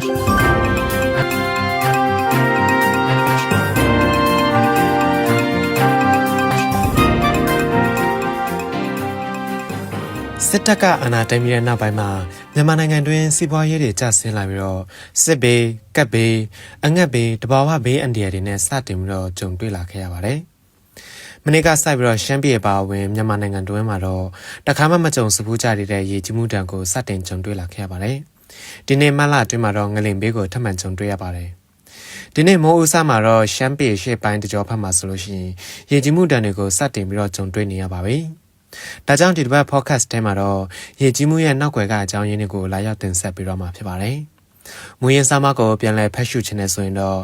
စစ်တပ်ကအာဏာသိမ်းပြီးတဲ့နောက်ပိုင်းမှာမြန်မာနိုင်ငံတွင်းစီးပွားရေးတွေကျဆင်းလာပြီးတော့စစ်ဘေးကပ်ဘေးအငတ်ဘေးတဘာဝဘေးအန္တရာယ်တွေနဲ့စတင်ပြီးတော့ကြုံတွေ့လာခဲ့ရပါတယ်။မနေ့ကစပြီးတော့ရှမ်းပြည်ပါဝင်မြန်မာနိုင်ငံတွင်းမှာတော့တခါမှမကြုံစဘူးကြတဲ့ရေကြီးမှုတံကိုစတင်ကြုံတွေ့လာခဲ့ရပါတယ်။ ဒီနေ့မလအတွင်းမှာတော့ငလင်ဘေးကိုထပ်မံကြုံတွေ့ရပါတယ်။ဒီနေ့မိုးဦးစားမှာတော့ရှမ်းပြည်ရှေ့ပိုင်းတကြောဖက်မှာဆိုလို့ရှိရင်ရေကြီးမှုတံတွေကိုစတင်ပြီးတော့ကြုံတွေ့နေရပါပြီ။ဒါကြောင့်ဒီတစ်ပတ် podcast ထဲမှာတော့ရေကြီးမှုရဲ့နောက်ွယ်ကအကြောင်းရင်းတွေကိုလာရောက်တင်ဆက်ပေးတော့မှာဖြစ်ပါတယ်။မူရင်းစာမကိုပြန်လည်ဖတ်ရှုခြင်းနဲ့ဆိုရင်တော့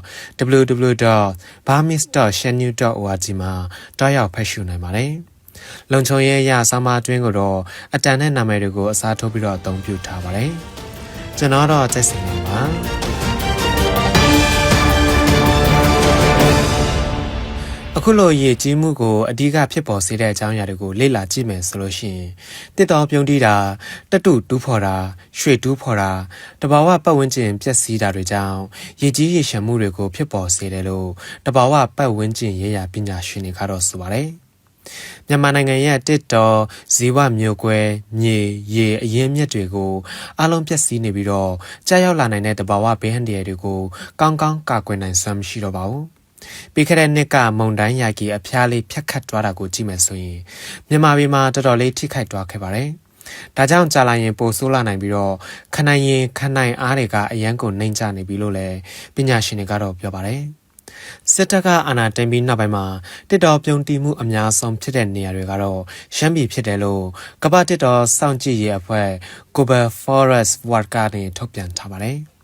www.burmese.shenu.org မှာတွားရောက်ဖတ်ရှုနိုင်ပါတယ်။လုံခြုံရေးအရာစာမအတွင်းကိုတော့အတန်နဲ့နာမည်တွေကိုအစားထိုးပြီးတော့အသုံးပြုထားပါတယ်။ ကျွန်တော်တော့ကြိုက်စင်နေပါ။အခုလိုရည်ကြီးမှုကိုအဓိကဖြစ်ပေါ်စေတဲ့အကြောင်းအရာတွေကိုလေ့လာကြည့်မယ်ဆိုလို့ရှိရင်တစ်တော်ပြုံးတီးတာတက်တူတူးဖော်တာရွှေတူးဖော်တာတဘာဝပတ်ဝန်းကျင်ပျက်စီးတာတွေကြောင့်ရည်ကြီးရည်ရှမ်းမှုတွေကိုဖြစ်ပေါ်စေတယ်လို့တဘာဝပတ်ဝန်းကျင်ရေးရာပညာရှင်တွေကတော့ဆိုပါတယ် မြန်မာနိုင်ငံရဲ့တစ်တော်ဇီဝမျိုးကွဲမြေရေအရင်းမြစ်တွေကိုအလုံးပျက်စီးနေပြီးတော့ကြာရောက်လာနိုင်တဲ့တဘာဝဘေးဟန်တရတွေကိုကောင်းကောင်းကာကွယ်နိုင်စွမ်းမရှိတော့ပါဘူးပြီးခဲ့တဲ့နှစ်ကမုံတိုင်းယာကီအဖျားလေးဖြတ်ခတ်သွားတာကိုကြည့်မယ်ဆိုရင်မြန်မာပြည်မှာတော်တော်လေးထိခိုက်သွားခဲ့ပါတယ်။ဒါကြောင့်ကြာလာရင်ပိုဆိုးလာနိုင်ပြီးတော့ခနိုင်ရင်ခနိုင်အားတွေကအရန်ကိုနှိမ့်ချနေပြီလို့လည်းပညာရှင်တွေကတော့ပြောပါတယ်။ စစ်တပ်ကအာဏာသိမ်းပြီးနောက်ပိုင်းမှာတစ်တော်ပြုံတီမှုအများဆုံးဖြစ်တဲ့နေရာတွေကတော့ရှမ်းပြည်ဖြစ်တယ်လို့ကမ္ဘာတစ်တော်စောင့်ကြည့်ရေးအဖွဲ့ Global Forest Watch ကနေထုတ်ပြန်ထားပါတယ်။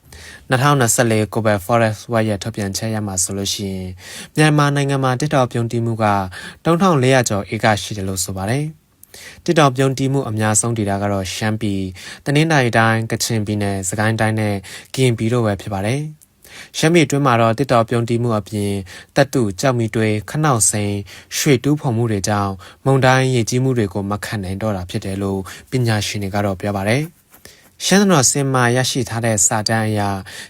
2024 Global Forest Watch ရဲ့ထုတ်ပြန်ချက်ရမှာဆိုလို့ရှိရင်မြန်မာနိုင်ငံမှာတစ်တော်ပြုံးတီးမှုက3400ကျော်ဧကရှိတယ်လို့ဆိုပါတယ်။တစ်တော်ပြုံးတီးမှုအများဆုံးဒေသကတော့ရှမ်းပြည်၊တနင်္သာရီတိုင်း၊ကချင်ပြည်နယ်၊စကိုင်းတိုင်းနဲ့ကရင်ပြည်တို့ပဲဖြစ်ပါတယ်။ ရှမ်းပြည်တွင်းမှာတော့တစ်တော်ပြုံးတီးမှုအပြင်တပ်တုကြောက်မီတွေခနောက်စိန်ရွှေတူးဖော်မှုတွေကြောင့်မုံတိုင်းရည်ကြီးမှုတွေကိုမခံနိုင်တော့တာဖြစ်တယ်လို့ပညာရှင်တွေကတော့ပြောပါတယ်။ရှမ်းတော်စင်မာရရှိထားတဲ့စာတမ်းအရ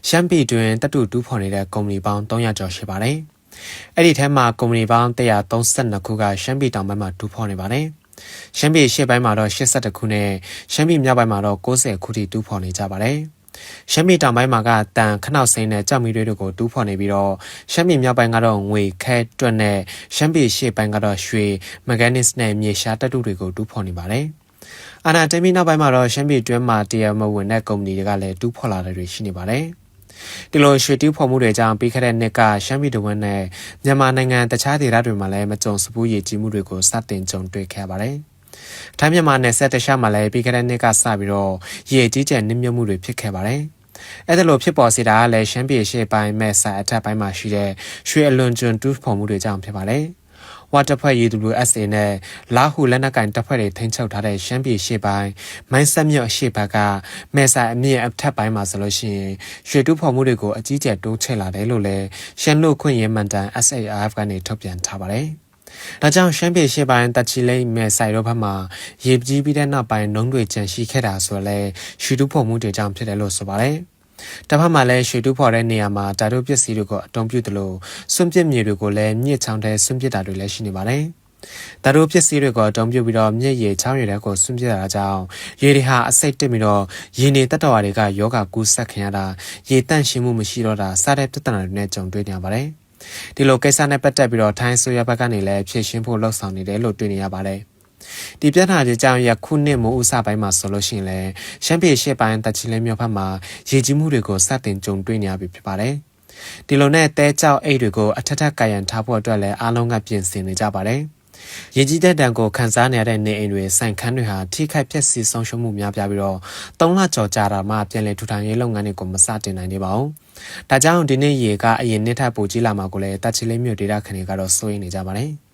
ရှမ်းပြည်တွင်တတုတူးဖော်နေတဲ့ကုမ္ပဏီပေါင်း300ကျော်ရှိပါတယ်။အဲ့ဒီထဲမှာကုမ္ပဏီပေါင်း132ခုကရှမ်းပြည်တောင်ပိုင်းမှာတူးဖော်နေပါတယ်။ရှမ်းပြည်ရှေ့ပိုင်းမှာတော့82ခုနဲ့ရှမ်းပြည်မြောက်ပိုင်းမှာတော့90ခုထိတူးဖော်နေကြပါတယ်။ ရှမ်းပြည်တောင်ပိုင်းမှာကတန်ခနောက်စိမ်းနဲ့ကြောက်မီတွေတို့ကိုတူးဖော်နေပြီးတော့ရှမ်းပြည်မြောက်ပိုင်းကတော့ငွေခဲတွက်နဲ့ရှမ်းပြည်ရှေ့ပိုင်းကတော့ရွှေမဂနစ်နဲ့မြေရှားတပ်တုတွေကိုတူးဖော်နေပါတယ်။အာနာတမီနောက်ပိုင်းမှာတော့ရှမ်းပြည်တွင်းမှာတရားမဝင်တဲ့ကုမ္ပဏီတွေကလည်းတူးဖော်လာတဲ့တွေရှိနေပါတယ်။ဒီလိုရွှေတူးဖော်မှုတွေကြောင့်ပြီးခဲ့တဲ့နှစ်ကရှမ်းပြည်တဝန်းနဲ့မြန်မာနိုင်ငံတခြားဒေသတွေမှာလည်းမကြုံစဘူးရည်ကြီးမှုတွေကိုစတင်ကြုံတွေ့ခဲ့ပါတယ်။ ထိုင်းမြန်မာနယ်စပ်တခြားမှာလည်းပြီးခဲ့တဲ့နှစ်ကစပြီးတော့ရည်ကြီးကျယ်နစ်မြုပ်မှုတွေဖြစ်ခဲ့ပါတယ်။အဲ့ဒါလိုဖြစ်ပေါ်စေတာကလည်းရှမ်းပြည်ရှေ့ပိုင်းမဲ့ဆိုင်အထက်ပိုင်းမှာရှိတဲ့ရွှေအလွန်ကျွန်းတူးဖော်မှုတွေကြောင့်ဖြစ်ပါတယ်။ဝါတပ်ဖွဲ့ UWSA နဲ့လာဟူလက်နက်ကင်တပ်ဖွဲ့တွေထိန်းချုပ်ထားတဲ့ရှမ်းပြည်ရှေ့ပိုင်းမိုင်းဆက်မြို့အရှေ့ဘက်ကမဲဆိုင်အမြင့်အထက်ပိုင်းမှာဆိုလို့ရှိရင်ရွှေတူးဖော်မှုတွေကိုအကြီးကျယ်တိုးချဲ့လာတယ်လို့လည်းရှမ်းလူခွင့်ရေးမှန်တန် SARF ကနေထုတ်ပြန်ထားပါတယ်။ ဒါကြောင့်ရှမ်းပြည်ရှေ့ပိုင်းတက်ချီလိမ့်မဲဆိုင်တို့ဘက်မှာရေကြီးပြီးတဲ့နောက်ပိုင်းနှုံးတွေကျန်ရှိခဲ့တာဆိုလဲရွှေတူးဖော်မှုတွေကြောင့်ဖြစ်တယ်လို့ဆိုပါတယ်။တစ်ဖက်မှာလည်းရွှေတူးဖော်တဲ့နေရာမှာဓာတုပစ္စည်းတွေကိုအတုံးပြုသလိုစွန့်ပစ်မြေတွေကိုလည်းမြစ်ချောင်းထဲစွန့်ပစ်တာတွေလည်းရှိနေပါတယ်။ဓာတုပစ္စည်းတွေကိုအတုံးပြုပြီးတော့မြစ်ရေချောင်းရည်တွေကိုစွန့်ပစ်တာကြောင့်ရေတွေဟာအစိတ်တက်ပြီးတော့ရေနေတတ္တဝါတွေကယောဂကူးဆက်ခင်ရတာရေတန့်ရှင်းမှုမရှိတော့တာစတဲ့ပြဿနာတွေနဲ့ကြုံတွေ့နေရပါတယ်။ ဒီလိုကိစ္စနဲ့ပတ်သက်ပြီးတော့ထိုင်းဆိုရဘက်ကနေလည်းဖြည့်ရှင်းဖို့လှုံ့ဆော်နေတယ်လို့တွေ့နေရပါတယ်။ဒီပြဿနာတွေကြောင့်ယခုနှစ်မိုးဥစပိုင်းမှာဆိုလို့ရှိရင်လည်းရှမ်းပြည်ရှေ့ပိုင်းတချီလဲမြို့ဘက်မှာရေကြီးမှုတွေကိုစတင်ကြုံတွေ့နေရပြီဖြစ်ပါတယ်။ဒီလိုနဲ့တဲကြောက်အိတ်တွေကိုအထက်ထပ်ကာယံထားဖို့အတွက်လည်းအားလုံးကပြင်ဆင်နေကြပါတယ်။ ရေကြီးတဲ့တံကိုခန်းစားနေရတဲ့နေအိမ်တွေစိုင်ခန်းတွေဟာထိခိုက်ပျက်စီးဆုံးရှုံးမှုများပြားပြီးတော့၃လကျော်ကြာတာမှပြန်လည်ထူထောင်ရေးလုပ်ငန်းတွေကိုမစတင်နိုင်သေးပါဘူး။ဒါကြောင့်ဒီနေ့ရေကအရင်နှစ်ထပ်ပိုကြီးလာမှာကိုလည်းတချီလေးမြို့ဒေတာခဏတွေကတော့စိုးရိမ်နေကြပါတယ်။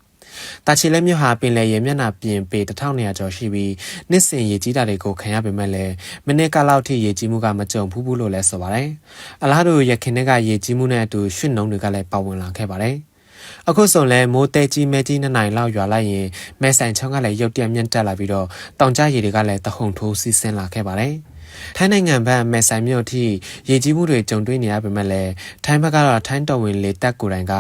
တာချီလဲမြို့ဟာပင်လယ်ရေမျက်နှာပြင်ပေ1200ကျော်ရှိပြီးနှစ်စဉ်ရေကြီးတာတွေကိုခံရပေမဲ့လည်းမိနစ်ကလောက်ထိရေကြီးမှုကမကြုံဘူးဘူးလို့လည်းဆိုပါတယ်။အလားတူရခင်ကရေကြီးမှုနဲ့အတူရွှင့်နှုံတွေကလည်းပါဝင်လာခဲ့ပါတယ်။ အခုဆိုလဲမိုးတဲကြီးမဲကြီးနှစ်နိုင်လောက်ရွာလိုက်ရင်မဲဆိုင်ချောင်းကလည်းရုတ်တရက်မြင့်တက်လာပြီးတော့တောင်ကျရေတွေကလည်းတဟုန်ထိုးစီးဆင်းလာခဲ့ပါတယ်။ထိုင်းနိုင်ငံဘက်မဲဆိုင်မြို့ထိရေကြီးမှုတွေကြုံတွေ့နေရပေမဲ့လည်းထိုင်းဘက်ကတော့ထိုင်းတော်ဝင်လေတပ်ကိုယ်တိုင်က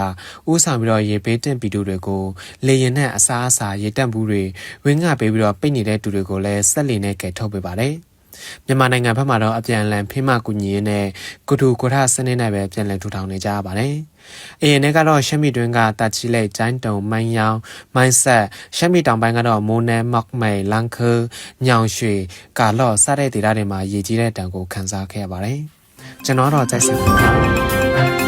ဥဆောင်ပြီးတော့ရေပေးတင်ပြည်သူတွေကိုလေရင်နဲ့အစားအစာရေတက်မှုတွေဝင်းငှပေးပြီးတော့ပိတ်နေတဲ့သူတွေကိုလည်းဆက်လီနဲ့ကယ်ထုတ်ပေးပါတယ်။ မြန်မာနိုင်ငံဘက်မှာတော့အပြန်အလှန်ဖိမကူညီရင်းနဲ့ကုတူကိုထစနစ်နဲ့ပဲပြန်လည်ထူထောင်နေကြရပါတယ်။အရင်နေ့ကတော့ရှမ်းပြည်တွင်းကတာချီလိတ်ကျိုင်းတုံမိုင်းယောင်မိုင်းဆက်ရှမ်းပြည်တောင်ပိုင်းကတော့မိုးနဲမောက်မဲလန်ခေညောင်ရွှေကာလော့စတဲ့ဒေသတွေမှာရေကြီးတဲ့တံကိုခန်းစားခဲ့ရပါတယ်။ကျွန်တော်တော့ကြိုက်စင်ပါ